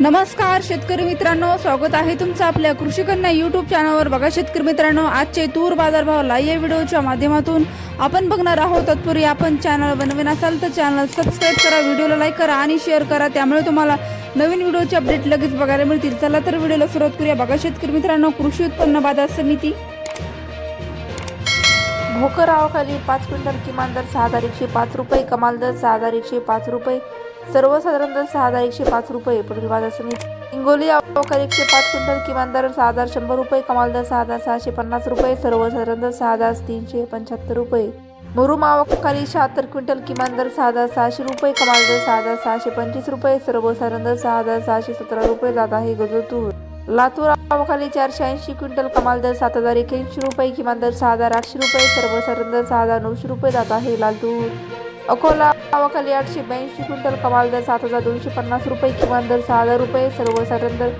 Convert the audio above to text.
नमस्कार शेतकरी मित्रांनो. स्वागत आहे तुमचं आपल्या कृषी कन्या युट्यूब चॅनलवर बघा शेतकरी मित्रांनो आजचे तूर बाजारभाव लाईव्ह या व्हिडिओच्या माध्यमातून आपण बघणार आहोत. तत्पूर्वी आपण चॅनल बनवीन असाल तर चॅनल सबस्क्राईब करा व्हिडिओला लाईक करा आणि शेअर करा. त्यामुळे तुम्हाला नवीन व्हिडिओचे अपडेट लगेच बघायला मिळतील. चला तर व्हिडिओला सुरुवात करूया. बघा शेतकरी मित्रांनो कृषी उत्पन्न बाजार समिती. भोकर आवाखाली पाच क्विंटल किमान दर सहा हजार एकशे पाच रुपये कमाल दर सहा हजार एकशे पाच रुपये. सर्वसाधारणतः दर सहा हजार एकशे पाच रुपये पुढील बाजार समिती. हिंगोली आवाखाली एकशे पाच क्विंटल किमान दर सहा हजार शंभर रुपये कमाल दर सहा हजार सहाशे पन्नास रुपये सर्वसाधारण दर सहा हजार तीनशे पंच्याहत्तर रुपये. मुरुम आवाखाली शहात्तर क्विंटल किमान दर सहा हजार सहाशे रुपये कमाल दर सहा हजार सहाशे पंचवीस रुपये सर्वसाधारण दर सहा हजार सहाशे सतरा रुपये जात आहे गजतूर. लातूर आवाखाली चारशे ऐंशी क्विंटल कमाल दर सात हजार एक्याऐंशी रुपये किमान दर सहा हजार आठशे रुपये सर्वसाधारण दर सहा हजार नऊशे रुपये जात आहे लातूर. अकोला गावाखाली आठशे ब्याऐंशी क्विंटल कमाल दर सात हजार दोनशे पन्नास रुपये किमान दर सहा हजार रुपये. सर्वसाधारण दर